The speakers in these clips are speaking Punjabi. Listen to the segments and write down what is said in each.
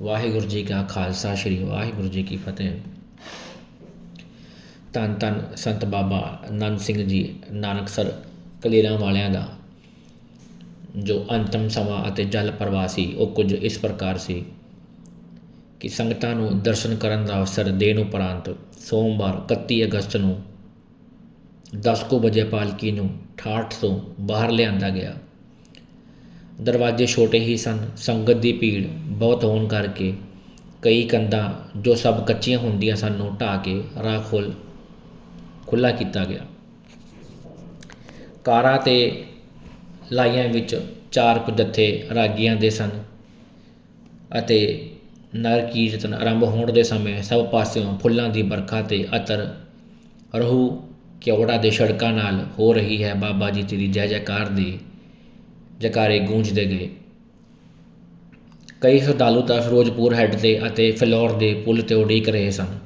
ਵਾਹਿਗੁਰੂ ਜੀ ਕਾ ਖਾਲਸਾ, ਸ੍ਰੀ ਵਾਹਿਗੁਰੂ ਜੀ ਕੀ ਫਤਿਹ। ਧੰਨ ਧੰਨ ਸੰਤ ਬਾਬਾ ਆਨੰਦ ਸਿੰਘ ਜੀ ਨਾਨਕਸਰ ਕਲੇਰਾਂ ਵਾਲਿਆਂ ਦਾ, ਜੋ ਅੰਤਮ ਸਮਾਂ ਅਤੇ ਜਲ ਪ੍ਰਵਾਹ ਸੀ ਉਹ ਕੁਝ ਇਸ ਪ੍ਰਕਾਰ ਸੀ ਕਿ ਸੰਗਤਾਂ ਨੂੰ ਦਰਸ਼ਨ ਕਰਨ ਦਾ ਅਵਸਰ ਦੇਣ ਉਪਰੰਤ ਸੋਮਵਾਰ 31 ਅਗਸਤ ਨੂੰ 10 ਕੁ ਵਜੇ ਪਾਲਕੀ ਨੂੰ ਠਾਠ ਤੋਂ ਬਾਹਰ ਲਿਆਂਦਾ ਗਿਆ। ਦਰਵਾਜ਼ੇ ਛੋਟੇ ਹੀ ਸਨ। ਸੰਗਤ ਦੀ ਭੀੜ ਬਹੁਤ ਹੋਣ ਕਰਕੇ ਕਈ ਕੰਧਾਂ ਜੋ ਸਭ ਕੱਚੀਆਂ ਹੁੰਦੀਆਂ ਸਨ ਨੂੰ ਢਾਹ ਕੇ ਰਾਹ ਖੋਲ ਖੁੱਲਾ ਕੀਤਾ ਗਿਆ। ਕਾਰਾਂ ਤੇ ਲਾਈਆਂ ਵਿੱਚ ਚਾਰ ਕੁ ਜੱਥੇ ਰਾਗੀਆਂ ਦੇ ਸਨ ਅਤੇ ਨਰ ਕੀਰਤਨ ਆਰੰਭ ਹੋਣ ਦੇ ਸਮੇਂ ਸਭ ਪਾਸਿਓਂ ਫੁੱਲਾਂ ਦੀ ਵਰਖਾ ਤੇ ਅਤਰ ਰਹੂ ਕਿਉੜਾ ਦੇ ਸੜਕਾਂ ਨਾਲ ਹੋ ਰਹੀ ਹੈ। ਬਾਬਾ ਜੀ ਤੇਰੀ ਜੈ ਜੈਕਾਰ ਦੀ ਜਕਾਰੇ ਗੂੰਜਦੇ ਗਏ। ਕਈ ਸ਼ਰਧਾਲੂ ਤਾਂ ਫਿਰੋਜ਼ਪੁਰ ਹੈੱਡ ਤੇ ਅਤੇ ਫਿਲੌਰ ਦੇ ਪੁਲ ਤੇ ਉਡੀਕ ਰਹੇ ਸਨ।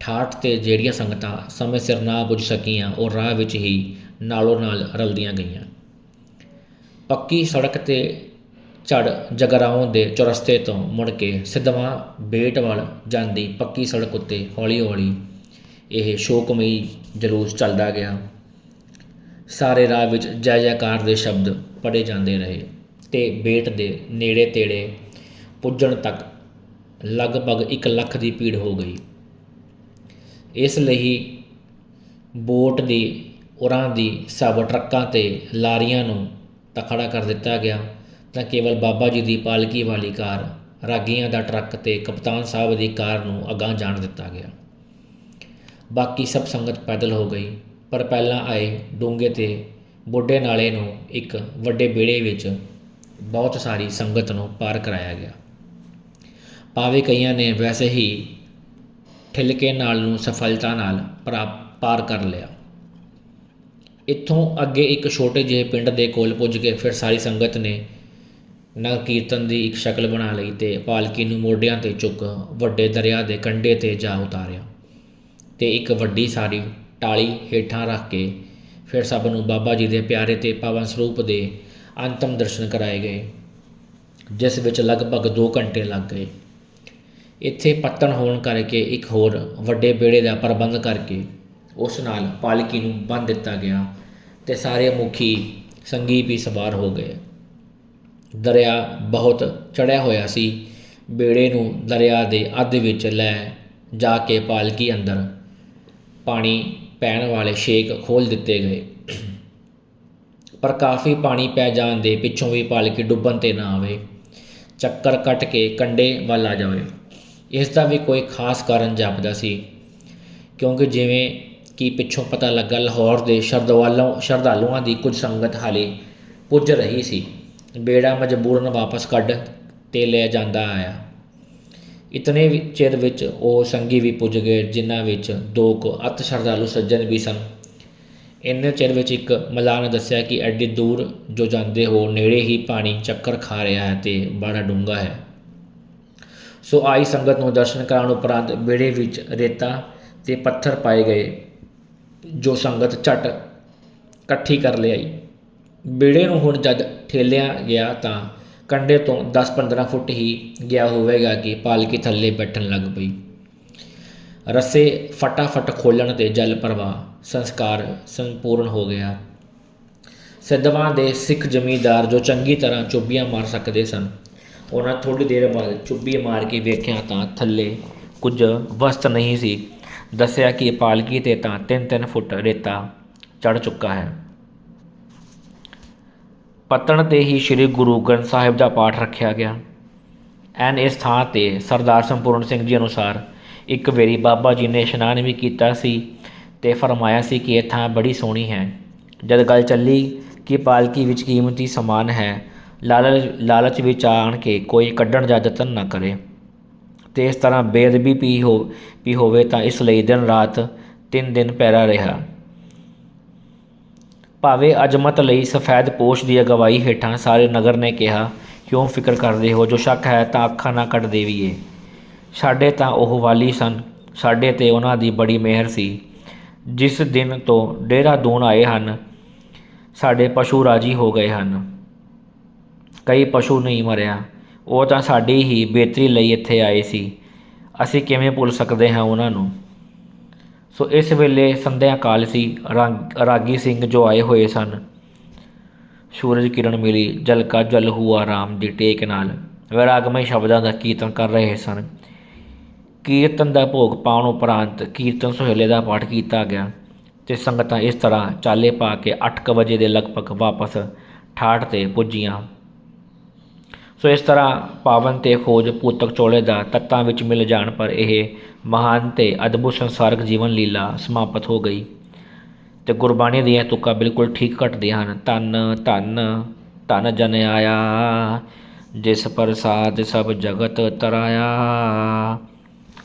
ਠਾਠ ਤੇ ਜਿਹੜੀਆਂ ਸੰਗਤਾਂ ਸਮੇਂ ਸਿਰ ਨਾ ਪੁੱਜ ਸਕੀਆਂ, ਉਹ ਰਾਹ ਵਿੱਚ ਹੀ ਨਾਲੋਂ ਨਾਲ ਰਲਦੀਆਂ ਗਈਆਂ। ਪੱਕੀ ਸੜਕ ਤੇ ਝੜ ਜਗਰਾਓਂ ਦੇ ਚੌਰਸਤੇ ਤੋਂ ਮੁੜ ਕੇ ਸਿੱਧਵਾਂ ਬੇਟ ਵੱਲ ਜਾਂਦੀ ਪੱਕੀ ਸੜਕ ਉੱਤੇ ਹੌਲੀ-ਹੌਲੀ ਇਹ ਸ਼ੋਕਮਈ ਜਲੂਸ ਚੱਲਦਾ ਗਿਆ। ਸਾਰੇ ਰਾਹ ਵਿੱਚ ਜੈ ਜੈਕਾਰ ਦੇ ਸ਼ਬਦ ਪੜੇ ਜਾਂਦੇ ਰਹੇ ਤੇ ਬੇਟ ਦੇ ਨੇੜੇ ਤੇੜੇ ਪੁੱਜਣ ਤੱਕ ਲਗਭਗ 1 ਲੱਖ ਦੀ ਭੀੜ ਹੋ ਗਈ। ਇਸ ਲਈ ਬੋਟ ਦੀ ਉਰਾਂ ਦੀ ਸਭ ਟਰੱਕਾਂ ਤੇ ਲਾਰੀਆਂ ਨੂੰ ਤਖੜਾ ਕਰ ਦਿੱਤਾ ਗਿਆ ਤਾਂ ਕੇਵਲ ਬਾਬਾ ਜੀ ਦੀ ਪਾਲਕੀ ਵਾਲੀ ਕਾਰ, ਰਾਗੀਆਂ ਦਾ ਟਰੱਕ ਤੇ ਕਪਤਾਨ ਸਾਹਿਬ ਦੀ ਕਾਰ ਨੂੰ ਅਗਾਂਹ ਜਾਣ ਦਿੱਤਾ ਗਿਆ। ਬਾਕੀ ਸਭ ਸੰਗਤ ਪੈਦਲ ਹੋ ਗਈ। ਪਰ ਪਹਿਲਾਂ ਆਏ ਡੂੰਘੇ ਤੇ ਬੁੱਢੇ ਨਾਲੇ ਨੂੰ ਇੱਕ ਵੱਡੇ ਵਿਹੜੇ ਵਿੱਚ ਬਹੁਤ ਸਾਰੀ ਸੰਗਤ ਨੂੰ ਪਾਰ ਕਰਾਇਆ ਗਿਆ। ਭਾਵੇਂ ਕਈਆਂ ਨੇ ਵੈਸੇ ਹੀ ਠਿਲਕੇ ਨਾਲ ਨੂੰ ਸਫਲਤਾ ਨਾਲ ਪਾਰ ਕਰ ਲਿਆ। ਇੱਥੋਂ ਅੱਗੇ ਇੱਕ ਛੋਟੇ ਜਿਹੇ ਪਿੰਡ ਦੇ ਕੋਲ ਪੁੱਜ ਕੇ ਫਿਰ ਸਾਰੀ ਸੰਗਤ ਨੇ ਨਗਰ ਕੀਰਤਨ ਦੀ ਇੱਕ ਸ਼ਕਲ ਬਣਾ ਲਈ ਤੇ ਪਾਲਕੀ ਨੂੰ ਮੋਢਿਆਂ ਤੇ ਚੁੱਕ ਵੱਡੇ ਦਰਿਆ ਦੇ ਕੰਢੇ ਤੇ ਜਾ ਉਤਾਰਿਆ ਤੇ ਇੱਕ ਵੱਡੀ ਸਾਰੀ ਟਾਲੀ ਹੇਠਾਂ ਰੱਖ ਕੇ ਫਿਰ ਸਭ ਨੂੰ ਬਾਬਾ ਜੀ ਦੇ ਪਿਆਰੇ ਤੇ ਪਾਵਨ ਸਰੂਪ ਦੇ ਅੰਤਮ ਦਰਸ਼ਨ ਕਰਾਏ ਗਏ, ਜਿਸ ਵਿੱਚ ਲਗਭਗ 2 ਘੰਟੇ ਲੱਗ ਗਏ। ਇੱਥੇ ਪੱਤਣ ਹੋਣ ਕਰਕੇ ਇੱਕ ਹੋਰ ਵੱਡੇ ਬੇੜੇ ਦਾ ਪ੍ਰਬੰਧ ਕਰਕੇ ਉਸ ਨਾਲ ਪਾਲਕੀ ਨੂੰ ਬੰਨ੍ਹ ਦਿੱਤਾ ਗਿਆ ਤੇ ਸਾਰੇ ਮੁਖੀ ਸੰਗੀ ਵੀ ਸਵਾਰ ਹੋ ਗਏ। ਦਰਿਆ ਬਹੁਤ ਚੜਿਆ ਹੋਇਆ ਸੀ। ਬੇੜੇ ਨੂੰ ਦਰਿਆ ਦੇ ਅੱਧ ਵਿੱਚ ਲੈ ਜਾ ਕੇ ਪਾਲਕੀ ਅੰਦਰ ਪਾਣੀ ਪੈਣ ਵਾਲੇ ਛੇਕ ਖੋਲ ਦਿੱਤੇ ਗਏ। ਪਰ ਕਾਫੀ ਪਾਣੀ ਪੈ ਜਾਣ ਦੇ ਪਿੱਛੋਂ ਵੀ ਪਾਲਕੀ ਡੁੱਬਣ ਤੇ ਨਾ ਆਵੇ। ਚੱਕਰ ਕੱਟ ਕੇ ਕੰਡੇ ਵੱਲ ਆ ਜਾਵੇ। ਇਸ ਦਾ ਵੀ ਕੋਈ ਖਾਸ ਕਾਰਨ ਜਾਪਦਾ ਸੀ। ਕਿਉਂਕਿ ਜਿਵੇਂ ਕਿ ਪਿੱਛੋਂ ਪਤਾ ਲੱਗਾ, ਲਾਹੌਰ ਦੇ ਸ਼ਰਧਾਲੂ ਸ਼ਰਧਾਲੂਆਂ ਦੀ ਕੁਝ ਸੰਗਤ ਹਾਲੇ ਪੁੱਜ ਰਹੀ ਸੀ। ਬੇੜਾ ਮਜਬੂਰਨ ਵਾਪਸ ਕੱਢ ਤੇ ਲੈ ਜਾਂਦਾ ਆਇਆ। ਇਤਨੇ ਚਿਰ ਵਿੱਚ ਉਹ ਸੰਗੀ ਵੀ ਪੁੱਜ ਗਏ, ਜਿਨ੍ਹਾਂ ਵਿੱਚ ਦੋ ਕੁ ਅਤ ਸ਼ਰਧਾਲੂ ਸੱਜਣ ਵੀ ਸਨ। ਇੰਨੇ ਚਿਰ ਵਿੱਚ ਇੱਕ ਮਲਾਹ ਨੇ ਦੱਸਿਆ ਕਿ ਐਡੀ ਦੂਰ ਜੋ ਜਾਂਦੇ ਹੋ, ਨੇੜੇ ਹੀ ਪਾਣੀ ਚੱਕਰ ਖਾ ਰਿਹਾ ਹੈ ਤੇ ਬੜਾ ਡੂੰਘਾ ਹੈ। ਸੋ ਆਈ ਸੰਗਤ ਨੂੰ ਦਰਸ਼ਨ ਕਰਾਉਣ ਉਪਰੰਤ ਬੇੜੇ ਵਿੱਚ ਰੇਤਾ ਤੇ ਪੱਥਰ ਪਾਏ ਗਏ, ਜੋ ਸੰਗਤ ਝਟ ਇਕੱਠੀ ਕਰ ਲਿਆਈ। ਬੇੜੇ ਨੂੰ ਹੁਣ ਜਦ ਠੇਲਿਆ ਗਿਆ ਤਾਂ ਕੰਡੇ ਤੋਂ 10-15 ਫੁੱਟ ਹੀ ਗਿਆ ਹੋਵੇਗਾ ਕਿ ਪਾਲਕੀ ਥੱਲੇ ਬੈਠਣ ਲੱਗ ਪਈ। ਰੱਸੇ ਫਟਾਫਟ ਖੋਲਣ ਤੇ ਜਲ ਪ੍ਰਵਾਹ, ਸੰਸਕਾਰ ਸੰਪੂਰਨ ਹੋ ਗਿਆ। ਸਿੱਧਵਾਂ ਦੇ ਸਿੱਖ ਜ਼ਮੀਂਦਾਰ ਜੋ ਚੰਗੀ ਤਰ੍ਹਾਂ ਚੁੱਬੀਆਂ ਮਾਰ ਸਕਦੇ ਸਨ, ਉਹਨਾਂ ਥੋੜੀ ਦੇਰ ਬਾਅਦ ਚੁੱਬੀ ਮਾਰ ਕੇ ਵੇਖਿਆ ਤਾਂ ਥੱਲੇ ਕੁਝ ਵਸਤ ਨਹੀਂ ਸੀ। ਦੱਸਿਆ ਕਿ ਪਾਲਕੀ ਤੇ ਤਾਂ 3-3 ਫੁੱਟ ਰੇਤਾ ਚੜ ਚੁੱਕਾ ਹੈ। ਪੱਤਣ ਤੇ ਹੀ ਸ੍ਰੀ ਗੁਰੂ ਗ੍ਰੰਥ ਸਾਹਿਬ ਦਾ ਪਾਠ ਰੱਖਿਆ ਗਿਆ। ਐਨ ਇਸ ਥਾਂ ਤੇ ਸਰਦਾਰ ਸੰਪੂਰਨ ਸਿੰਘ ਜੀ ਅਨੁਸਾਰ ਇੱਕ ਵੇਰੀ ਬਾਬਾ ਜੀ ਨੇ ਇਸ਼ਨਾਨ ਵੀ ਕੀਤਾ ਸੀ ਤੇ ਫਰਮਾਇਆ ਸੀ ਕਿ ਇਹ ਥਾਂ ਬੜੀ ਸੋਹਣੀ ਹੈ। ਜਦ ਗੱਲ ਚੱਲੀ ਕਿ ਪਾਲਕੀ ਵਿੱਚ ਕੀਮਤੀ ਸਮਾਨ ਹੈ, ਲਾਲਚ ਲਾਲਚ ਵਿੱਚ ਆਣ ਕੇ ਕੋਈ ਕੱਢਣ ਦਾ ਯਤਨ ਨਾ ਕਰੇ। ਤੇ ਇਸ ਤਰ੍ਹਾਂ ਬੇਅਦਬੀ ਪੀ ਹੋ ਵੀ ਹੋਵੇ ਤਾਂ ਇਸ ਲਈ ਦਿਨ ਰਾਤ ਤਿੰਨ ਦਿਨ ਪੈਰਾ ਰਿਹਾ। ਭਾਵੇਂ ਅਜਮਤ ਲਈ ਸਫੈਦ ਪੋਸ਼ ਦੀ ਅਗਵਾਈ ਹੇਠਾਂ ਸਾਰੇ ਨਗਰ ਨੇ ਕਿਹਾ, ਕਿਉਂ ਫਿਕਰ ਕਰਦੇ ਹੋ? ਜੋ ਸ਼ੱਕ ਹੈ ਤਾਂ ਅੱਖਾਂ ਨਾ ਕੱਢ ਦੇਵੀਏ। ਸਾਡੇ ਤਾਂ ਉਹ ਵਾਲੀ ਸਨ। ਸਾਡੇ ਤੇ ਉਹਨਾਂ ਦੀ ਬੜੀ ਮਿਹਰ ਸੀ। ਜਿਸ ਦਿਨ ਤੋਂ ਡੇਰਾ ਦੂਣ ਆਏ ਹਨ, ਸਾਡੇ ਪਸ਼ੂ ਰਾਜੀ ਹੋ ਗਏ ਹਨ। ਕਈ ਪਸ਼ੂ ਨਹੀਂ ਮਰਿਆ। ਉਹ ਤਾਂ ਸਾਡੀ ਹੀ ਬਿਹਤਰੀ ਲਈ ਇੱਥੇ ਆਏ ਸੀ। ਅਸੀਂ ਕਿਵੇਂ ਭੁੱਲ ਸਕਦੇ ਹਾਂ ਉਹਨਾਂ ਨੂੰ? ਸੋ ਇਸ ਵੇਲੇ ਸੰਧਿਆ ਕਾਲ ਸੀ, ਰਾਗੀ ਸਿੰਘ ਜੋ ਆਏ ਹੋਏ ਸਨ। ਸੂਰਜ ਕਿਰਨ ਮਿਲੀ, ਜਲ ਕਾ ਜਲ ਹੁਆ ਰਾਮ ਦੀ ਟੇਕ ਨਾਲ। ਵੈਰਾਗਮਈ ਸ਼ਬਦਾਂ ਦਾ ਕੀਰਤਨ ਕਰ ਰਹੇ ਸਨ। ਕੀਰਤਨ ਦਾ ਭੋਗ ਪਾਉਣ ਉਪਰੰਤ ਕੀਰਤਨ ਸੁਹੇਲੇ ਦਾ ਪਾਠ ਕੀਤਾ ਗਿਆ ਤੇ ਸੰਗਤਾਂ ਇਸ ਤਰ੍ਹਾਂ ਚਾਲੇ ਪਾ ਕੇ 8:00 ਵਜੇ ਦੇ ਲਗਭਗ ਵਾਪਸ ਠਾਠ ਤੇ ਪੁੱਜੀਆਂ। ਸੋ ਇਸ ਤਰ੍ਹਾਂ ਪਾਵਨ ਤੇ ਖੋਜ ਪੂਤਕ ਚੋਲੇ ਦਾ ਤੱਤਾਂ ਵਿੱਚ ਮਿਲ ਜਾਣ ਪਰ ਇਹ ਮਹਾਨ ਤੇ ਅਦਭੁਤ ਸੰਸਾਰਕ ਜੀਵਨ ਲੀਲਾ ਸਮਾਪਤ ਹੋ ਗਈ। ਤੇ ਗੁਰਬਾਣੀ ਦੀਆਂ ਤੁਕਾਂ ਬਿਲਕੁਲ ਠੀਕ ਘਟਦੀਆਂ ਹਨ। ਧੰਨ ਧੰਨ ਧੰਨ ਜਨ ਆਇਆ, ਜਿਸ ਪ੍ਰਸਾਦ ਸਭ ਜਗਤ ਤਰਾਇਆ।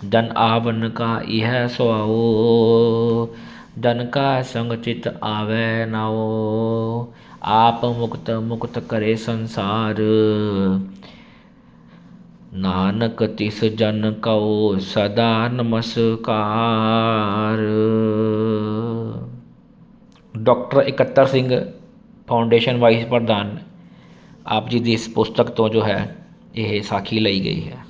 ਜਨ ਆਵਨ ਕਾ ਇਹ ਸੁਆਓ, ਜਨ ਕਾ ਸੰਗ ਚਿਤ ਆਵੇ ਨਾਓ। ਆਪ ਮੁਕਤ ਮੁਕਤ ਕਰੇ ਸੰਸਾਰ ਨਾਨਕ ਤਿਸ ਜਨ ਕਉ ਸਦਾ ਨਮਸਕਾਰ ਡਾਕਟਰ ਇਕੱਤਰ ਸਿੰਘ ਫਾਊਂਡੇਸ਼ਨ ਵਾਈਸ ਪ੍ਰਧਾਨ ਆਪ ਜੀ ਦੀ ਇਸ ਪੁਸਤਕ ਤੋਂ ਜੋ ਹੈ ਇਹ ਸਾਖੀ ਲਈ ਗਈ ਹੈ